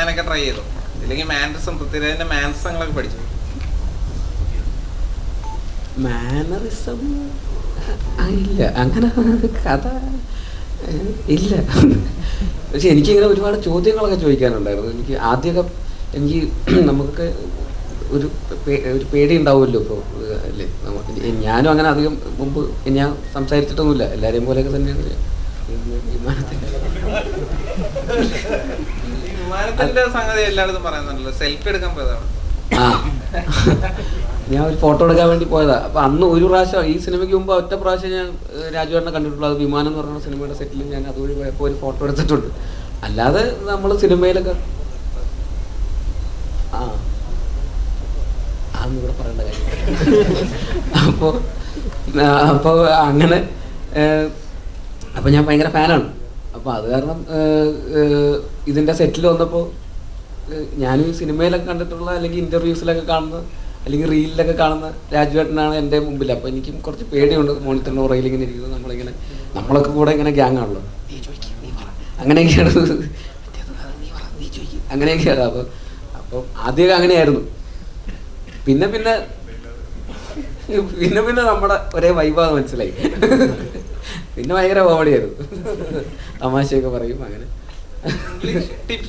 പറയാനൊക്കെ ട്രൈ ചെയ്തു. ഇല്ലെങ്കിൽ മാനറിസം പൃഥ്വിരാജിന്റെ മാനസങ്ങളൊക്കെ പഠിച്ചു. മാനറിസം ഇല്ല. അങ്ങനെ കഥ ഇല്ല. പക്ഷെ എനിക്കിങ്ങനെ ഒരുപാട് ചോദ്യങ്ങളൊക്കെ ചോദിക്കാനുണ്ടായിരുന്നു. എനിക്ക് ആദ്യമൊക്കെ എനിക്ക് നമുക്കൊക്കെ ഒരു ഒരു പേടി ഉണ്ടാവുമല്ലോ ഇപ്പോൾ അല്ലേ? നമുക്ക് ഞാനും അങ്ങനെ അധികം മുമ്പ് ഞാൻ സംസാരിച്ചിട്ടൊന്നുമില്ല. എല്ലാവരെയും പോലെയൊക്കെ തന്നെയാണ്. വിമാനത്തിൽ വിമാനത്തിന്റെ സംഗതി എല്ലായിടത്തും പറയുന്നുണ്ടല്ലോ. സെൽഫി എടുക്കാൻ പോയതാണ്. ഞാൻ ഒരു ഫോട്ടോ എടുക്കാൻ വേണ്ടി പോയതാ. അപ്പൊ അന്ന് ഒരു പ്രാവശ്യം ഈ സിനിമയ്ക്ക് മുമ്പ് ഒറ്റ പ്രാവശ്യം ഞാൻ രാജുവേട്ടനെ കണ്ടിട്ടുള്ളൂ. അത് വിമാനം എന്ന് പറയുന്ന സിനിമയുടെ സെറ്റിലും ഞാൻ അതുവഴി പോയപ്പോൾ ഒരു ഫോട്ടോ എടുത്തിട്ടുണ്ട്. അല്ലാതെ നമ്മൾ സിനിമയിലൊക്കെ ആ. അതൊന്നും ഇവിടെ പറയേണ്ട കാര്യം അപ്പോൾ അപ്പോൾ അങ്ങനെ അപ്പോൾ ഞാൻ ഭയങ്കര ഫാനാണ് അപ്പോൾ അത് കാരണം ഇതിന്റെ സെറ്റിൽ വന്നപ്പോൾ ഞാനും ഈ സിനിമയിലൊക്കെ കണ്ടിട്ടുള്ള അല്ലെങ്കിൽ ഇന്റർവ്യൂസിലൊക്കെ കാണുന്ന അല്ലെങ്കിൽ റീലിലൊക്കെ കാണുന്ന രാജുവേട്ടനാണ് എന്റെ മുമ്പിൽ അപ്പോൾ എനിക്കും കുറച്ച് പേടിയുണ്ട് മോണിറ്ററിന്റെ പുറകിൽ ഇങ്ങനെ ഇരിക്കുന്നത്. നമ്മളിങ്ങനെ നമ്മളൊക്കെ കൂടെ ഇങ്ങനെ ഗ്യാങ് ആണല്ലോ. അങ്ങനെയൊക്കെയാണ്. അങ്ങനെയൊക്കെയാണ്. അപ്പോൾ അപ്പോൾ ആദ്യമൊക്കെ അങ്ങനെയായിരുന്നു. പിന്നെ പിന്നെ പിന്നെ പിന്നെ നമ്മുടെ ഒരേ വൈബാന്ന് മനസ്സിലായി. പിന്നെ ഭയങ്കര കോമഡിയായിരുന്നു തമാശയൊക്കെ പറയും അങ്ങനെ. ടിപ്സ്